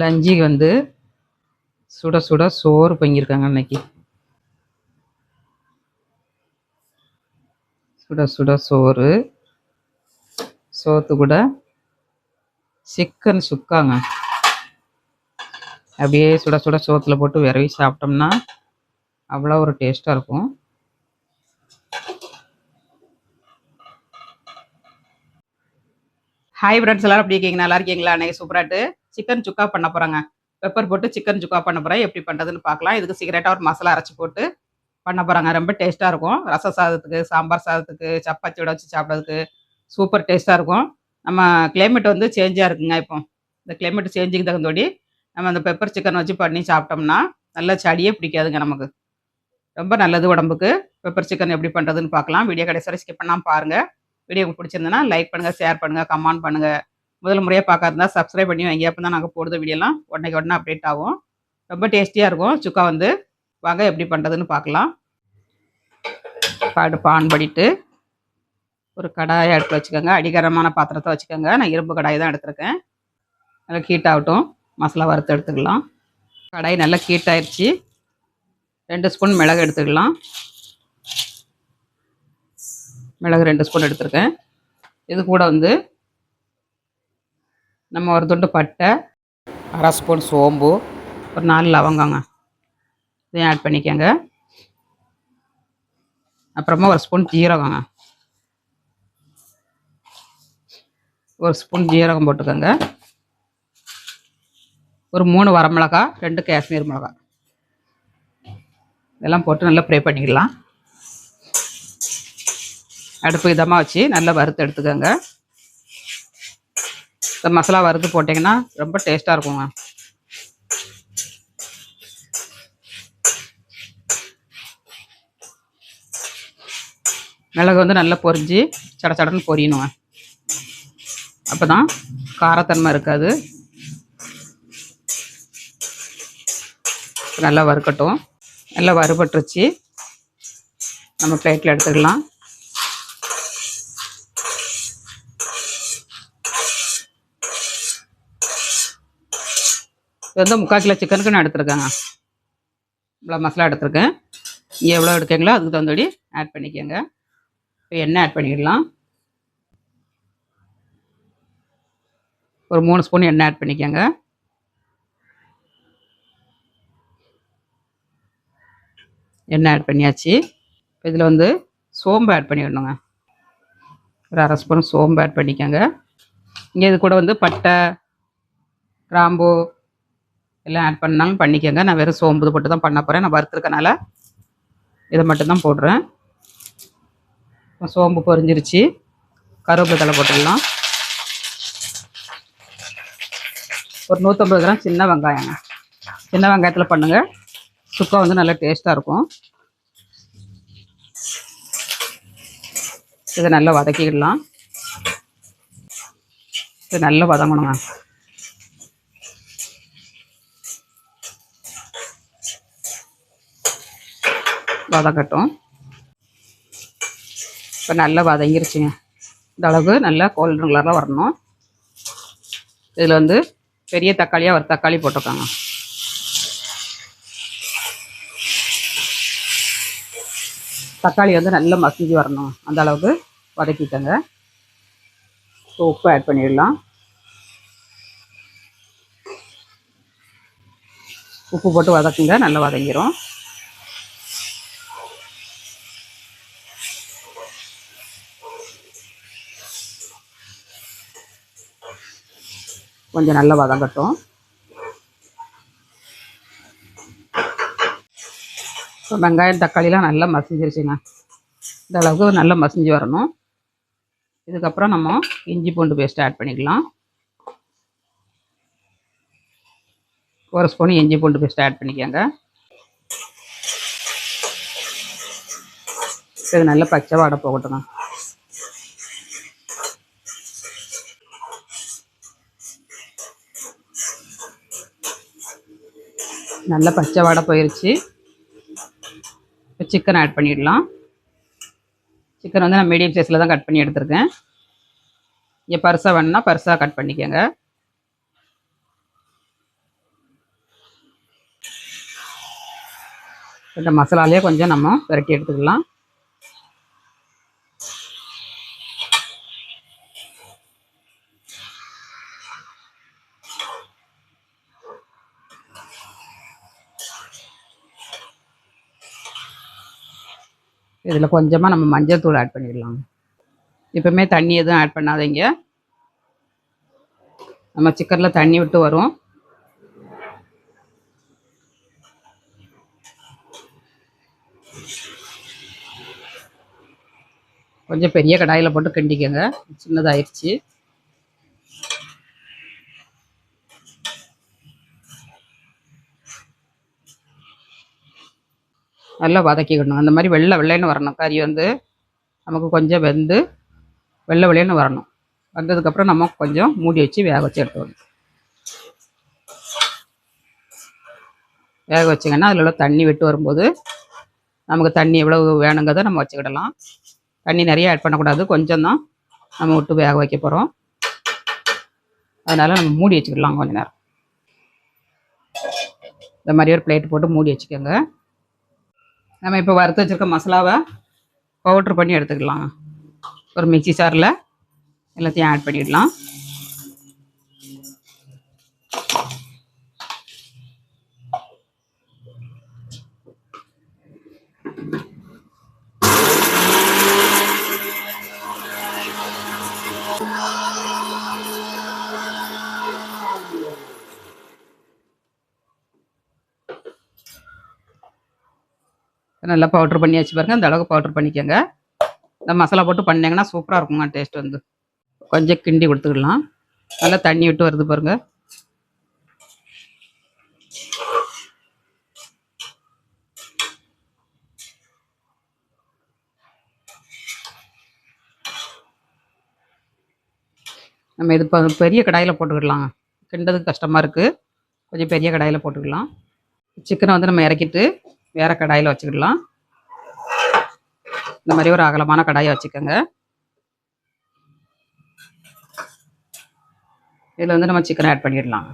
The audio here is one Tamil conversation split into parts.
லஞ்சுக்கு வந்து சுட சுட சோறு பொங்கியிருக்காங்க அன்னைக்கு. சுட சுட சோறு. சோத்து கூட சிக்கன் சுக்காங்க. அப்படியே சுட சுட சோத்தில் போட்டு விரவி சாப்பிட்டோம்னா அவ்வளோ ஒரு டேஸ்ட்டாக இருக்கும். ஹாய் ஃப்ரெண்ட்ஸ் எல்லாரும் அப்படி இருக்கீங்க? நல்லா இருக்கீங்களா? அன்னைக்கு சூப்பராட்டு. சிக்கன் சுக்கா பண்ண போகிறாங்க பெப்பர் போட்டு சிக்கன் சுக்கா பண்ண போகிறேன் எப்படி பண்ணுறதுன்னு பார்க்கலாம். இதுக்கு சிகரெட்டாக ஒரு மசாலா அரைச்சி போட்டு பண்ண போகிறாங்க ரொம்ப டேஸ்ட்டாக இருக்கும். ரச சாதத்துக்கு சாம்பார் சாதத்துக்கு சப்பாத்தியோட வச்சு சாப்பிட்றதுக்கு சூப்பர் டேஸ்ட்டாக இருக்கும். நம்ம கிளைமேட் வந்து சேஞ்சாக இருக்குங்க இப்போ. இந்த கிளைமேட் சேஞ்சுக்கு தகுந்தோடி நம்ம அந்த பெப்பர் சிக்கன் வச்சு பண்ணி சாப்பிட்டோம்னா நல்ல சடியே பிடிக்காதுங்க நமக்கு. ரொம்ப நல்லது உடம்புக்கு. பெப்பர் சிக்கன் எப்படி பண்ணுறதுன்னு பார்க்கலாம். வீடியோ கடைசி வரை ஸ்கிப் பண்ணாமல் பாருங்கள் வீடியோ பிடிச்சிருந்தேன்னா லைக் பண்ணுங்கள் ஷேர் பண்ணுங்கள் கமெண்ட் பண்ணுங்கள் முதல் முறையாக பார்க்க சப்ஸ்கிரைப் பண்ணி வாங்கி அப்போ தான் நாங்கள் போடுற வீடியோலாம் உடனே உடனே அப்டேட் ஆகும். ரொம்ப டேஸ்டியாக இருக்கும். சுக்கா வந்து வாங்க எப்படி பண்ணுறதுன்னு பார்க்கலாம். அடுப்பு ஆன் பண்ணிட்டு ஒரு கடாயை அடுப்பில் வச்சுக்கோங்க. அடிகரமான பாத்திரத்தை வச்சுக்கோங்க. நான் இரும்பு கடாய் தான் எடுத்திருக்கேன். நல்லா ஹீட் ஆகட்டும். மசாலா வறுத்து எடுத்துக்கலாம். கடாய் நல்லா ஹீட் ஆயிடுச்சு ரெண்டு ஸ்பூன் மிளகு எடுத்துக்கலாம். மிளகு ரெண்டு ஸ்பூன் எடுத்திருக்கேன். இது கூட வந்து நம்ம ஒரு துண்டு பட்டை அரை ஸ்பூன் சோம்பு ஒரு நாலு லவங்கங்க. இதையும் ஆட் பண்ணிக்கோங்க. அப்புறமா ஒரு ஸ்பூன் ஜீரகங்க. ஒரு ஸ்பூன் ஜீரகம் போட்டுக்கோங்க. ஒரு மூணு வரமிளகா ரெண்டு காஷ்மீர் மிளகா. இதெல்லாம் போட்டு நல்லா ஃப்ரை பண்ணிக்கலாம். அடுப்பு இதமாக வச்சு நல்லா வறுத்து எடுத்துக்கோங்க. இந்த மசாலா வறுத்து போட்டிங்கன்னா ரொம்ப டேஸ்ட்டாக இருக்குங்க. மிளகு வந்து நல்லா பொரிஞ்சு சட சடன்னு பொரியணுங்க. அப்போ தான் காரத்தன்மை இருக்காது. நல்லா வறுக்கட்டும். நல்லா வறுபட்டுருச்சு. நம்ம பிளேட்டில் எடுத்துக்கலாம். இது வந்து முக்கால் கிலோ சிக்கனுக்கு நான் எடுத்துருக்கேங்க. இவ்வளோ மசாலா எடுத்துருக்கேன். எவ்வளோ எடுக்கீங்களோ அதுக்கு தகுந்தபடி ஆட் பண்ணிக்கோங்க. இப்போ எண்ணெய் ஆட் பண்ணிக்கலாம்? ஒரு மூணு ஸ்பூன் எண்ணெய் ஆட் பண்ணிக்கோங்க. எண்ணெய் ஆட் பண்ணியாச்சு. இப்போ இதில் வந்து சோம்பு ஆட் பண்ணிடணுங்க. ஒரு அரை ஸ்பூன் சோம்பு ஆட் பண்ணிக்கோங்க. இங்கே இது கூட வந்து பட்டை கிராம்பு எல்லாம் ஆட் பண்ணாலும் பண்ணிக்கோங்க. நான் வெறும் சோம்பு போட்டு தான் பண்ண போகிறேன் நான் வறுத்துருக்கனால இதை மட்டும்தான் போடுறேன். சோம்பு பொரிஞ்சிருச்சு. கருவேப்பிலை தலை போட்டுடலாம். ஒரு நூற்றம்பது கிராம் சின்ன வெங்காயங்க. சின்ன வெங்காயத்தில் பண்ணுங்கள் சுக்கா வந்து நல்லா டேஸ்ட்டாக இருக்கும். இதை நல்லா வதக்கிடலாம். இது நல்லா வதங்கணுங்க. வதக்கட்டும். இப்போ நல்லா வதங்கிருச்சுங்க. இந்த அளவுக்கு நல்லா கோல்டன் கலரில் வரணும். இதில் வந்து பெரிய தக்காளியாக ஒரு தக்காளி போட்டிருக்காங்க. தக்காளி வந்து நல்லா மசிஞ்சு வரணும். அந்த அளவுக்கு வதக்கிட்டேங்க இப்போ உப்பு ஆட் பண்ணிடலாம். உப்பு போட்டு வதக்குங்க. நல்லா வதங்கிரும். கொஞ்சம் நல்லா வதங்கட்டும். இப்போ வெங்காயம் தக்காளிலாம் நல்லா மசிஞ்சிருச்சுங்க. இந்த அளவுக்கு நல்லா மசிஞ்சு வரணும். இதுக்கப்புறம் நம்ம இஞ்சி பூண்டு பேஸ்ட் ஆட் பண்ணிக்கலாம். ஒரு ஸ்பூன் இஞ்சி பூண்டு பேஸ்ட் ஆட் பண்ணிக்கோங்க. இது நல்லா பச்சை வாடை போகட்டுங்க. நல்ல பச்சை வாடை போயிடுச்சு இப்போ சிக்கன் ஆட் பண்ணிடலாம். சிக்கன் வந்து நான் மீடியம் சைஸில் தான் கட் பண்ணி எடுத்திருக்கேன். இங்கே பருசாக வேணும்னா பருசாக கட் பண்ணிக்கோங்க. இந்த மசாலாலே கொஞ்சம் நம்ம விரட்டி எடுத்துக்கலாம். இதில் கொஞ்சமாக நம்ம மஞ்சள் தூள் ஆட் பண்ணிடலாம். எப்பவுமே தண்ணி எதுவும் ஆட் பண்ணாதீங்க. நம்ம சிக்கனில் தண்ணி விட்டு வரும். கொஞ்சம் பெரிய கடாயில் போட்டு கிண்டிக்கோங்க. சின்னதாயிருச்சு. நல்லா வதக்கிக்கணும். அந்த மாதிரி வெள்ளை வெள்ளைன்னு வரணும். கறி வந்து நமக்கு கொஞ்சம் வெந்து வெள்ளை வெள்ளைன்னு வரணும். வந்ததுக்கப்புறம் நம்ம கொஞ்சம் மூடி வச்சு வேக வச்சு எடுத்துக்கணும். வேக வச்சிங்கன்னா அதில் உள்ள தண்ணி விட்டு வரும்போது நமக்கு தண்ணி எவ்வளவு வேணுங்கிறத நம்ம வச்சுக்கிடலாம். தண்ணி நிறைய ஆட் பண்ணக்கூடாது. கொஞ்சம் தான் நம்ம விட்டு வேக வைக்க போகிறோம் அதனால் நம்ம மூடி வச்சுக்கிடலாம் கொஞ்ச நேரம். இந்த மாதிரி ஒரு பிளேட் போட்டு மூடி வச்சுக்கோங்க. நம்ம இப்போ வறுத்து வச்சுருக்க மசாலாவை பவுட்ரு பண்ணி எடுத்துக்கலாம். ஒரு மிக்சி சாரில். எல்லாத்தையும் ஆட் பண்ணிடலாம். நல்லா பவுட்ரு பண்ணி வச்சு பாருங்கள் அந்த அளவுக்கு பவுட்ரு பண்ணிக்கோங்க. இந்த மசாலா போட்டு பண்ணிங்கன்னா சூப்பராக இருக்குங்க டேஸ்ட் வந்து. கொஞ்சம் கிண்டி கொடுத்துக்கலாம். நல்லா தண்ணி விட்டு வருது பாருங்க. நம்ம இது பெரிய கடாயில் போட்டுக்கிடலாம் கிண்டதுக்கு கஷ்டமாக இருக்குது கொஞ்சம் பெரிய கடாயில் போட்டுக்கலாம். சிக்கனை வந்து நம்ம இறக்கிட்டு வேற கடாயில் வச்சுக்கிடலாம். இந்த மாதிரி ஒரு அகலமான கடாயை வச்சுக்கோங்க. இதில் வந்து நம்ம சிக்கனை ஆட் பண்ணிடலாம்.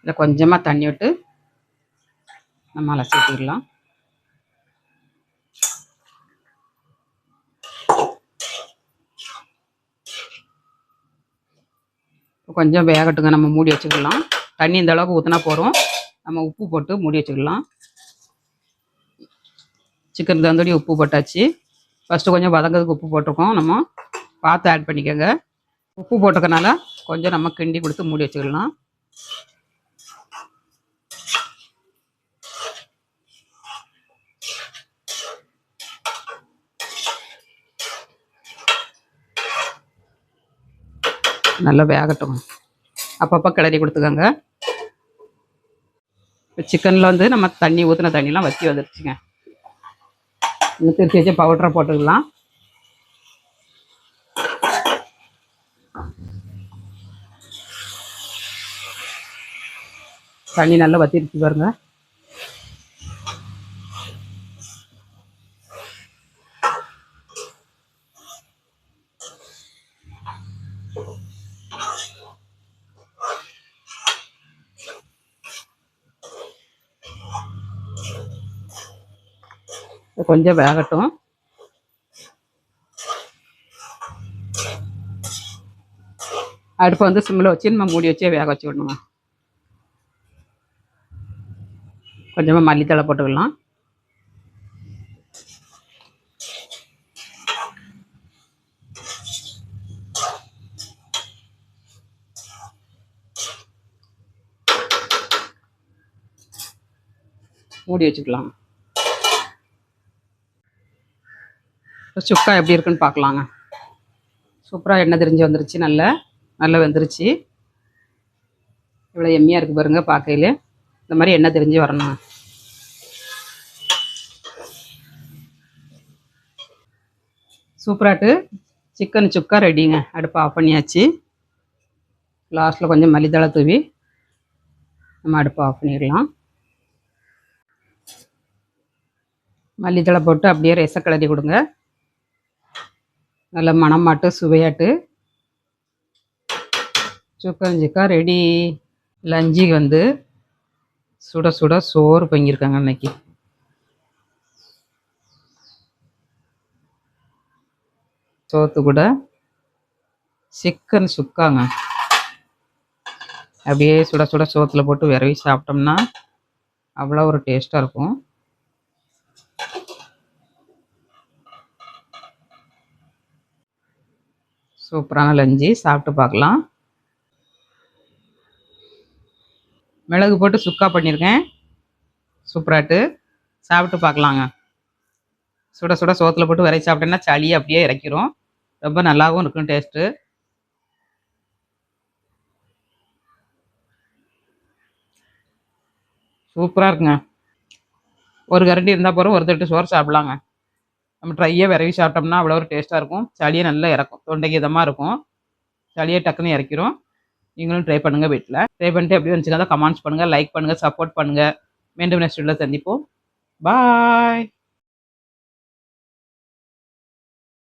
இதில் கொஞ்சமாக தண்ணி விட்டு நம்ம அலசி ஊற்றிடலாம் கொஞ்சம் வேகட்டுங்க நம்ம மூடி வச்சுக்கலாம். தண்ணி இந்த அளவுக்கு ஊற்றினா போகிறோம் நம்ம உப்பு போட்டு மூடி வச்சுக்கலாம். சிக்கன் தந்தோடி உப்பு போட்டாச்சு. ஃபஸ்ட்டு கொஞ்சம் வதங்கிறதுக்கு உப்பு போட்டிருக்கோம். நம்ம பார்த்து ஆட் பண்ணிக்கோங்க. உப்பு போட்டிருக்கனால கொஞ்சம் நம்ம கிண்டி கொடுத்து மூடி வச்சுக்கலாம். நல்லா வேகட்டும். அப்பப்போ கிளறி கொடுத்துக்கோங்க. இப்போ சிக்கனில் வந்து நம்ம தண்ணி ஊற்றின தண்ணிலாம் வற்றி வந்துருச்சுங்க. இன்னும் திருச்சி வச்சு பவுடரை போட்டுக்கலாம். தண்ணி நல்லா வத்திருச்சு பாருங்கள் கொஞ்சம் வேகட்டும். அடுப்பை வந்து சிம்மில் வச்சு நம்ம மூடி வச்சே வேக வச்சு விடணுங்க. கொஞ்சமாக மல்லித்தலை போட்டுக்கலாம். மூடி வச்சுக்கலாம். சுக்கா எப்படி இருக்குன்னு பார்க்கலாங்க. சூப்பராக எண்ணெய் தெரிஞ்சு வந்துருச்சு நல்லா நல்லா வெந்துருச்சு. இவ்வளோ எம்மியாக இருக்குது பாருங்க பார்க்கையில். இந்த மாதிரி எண்ணெய் தெரிஞ்சு வரணும் சூப்பராட்டு. சிக்கன் சுக்கா ரெடிங்க. அடுப்பு ஆஃப் பண்ணியாச்சு. லாஸ்ட்டில் கொஞ்சம் மல்லித்தழை தூவி நம்ம அடுப்பு ஆஃப் பண்ணிடலாம். மல்லித்தலை போட்டு அப்படியே ரச கிளறி கொடுங்க. நல்ல மணமாட்டு சுவையாட்டு. சுக்கஞ்சிக்கா ரெடி. லஞ்சி வந்து சுட சுட சோறு பொங்கியிருக்காங்க அன்னைக்கு. சோத்து கூட சிக்கன் சுக்காங்க. அப்படியே சுட சுட சோத்தில் போட்டு விரவி சாப்பிட்டோம்னா அவ்வளோ ஒரு டேஸ்ட்டாக இருக்கும். சூப்பரான லஞ்சு. சாப்பிட்டு பார்க்கலாம். மிளகு போட்டு சுக்கா பண்ணியிருக்கேன். சூப்பராட்டு சாப்பிட்டு பார்க்கலாங்க. சுட சுட சோத்தில் போட்டு விரைச்சி சாப்பிட்டேன்னா சளி அப்படியே இறக்கிரும். ரொம்ப நல்லாவும் இருக்கும் டேஸ்ட்டு சூப்பராக இருக்குங்க. ஒரு கரண்டி இருந்தால் போகிறோம் ஒரு தட்டு சோறு சாப்பிட்லாங்க. நம்ம ட்ரையாக விரவி சாப்பிட்டோம்னா அவ்வளோ ஒரு டேஸ்ட்டாக இருக்கும். சளியை நல்லா இறக்கும். தொண்டைக்கு இதமாக இருக்கும். சளியை டக்குன்னு இறக்கிரும். நீங்களும் ட்ரை பண்ணுங்கள் வீட்டில் ட்ரை பண்ணிட்டு எப்படி வந்துச்சுன்னா கமெண்ட்ஸ் பண்ணுங்கள் லைக் பண்ணுங்கள் சப்போர்ட் பண்ணுங்கள் மீண்டும் நெக்ஸ்ட் வீடியோவில் சந்திப்போம். பாய்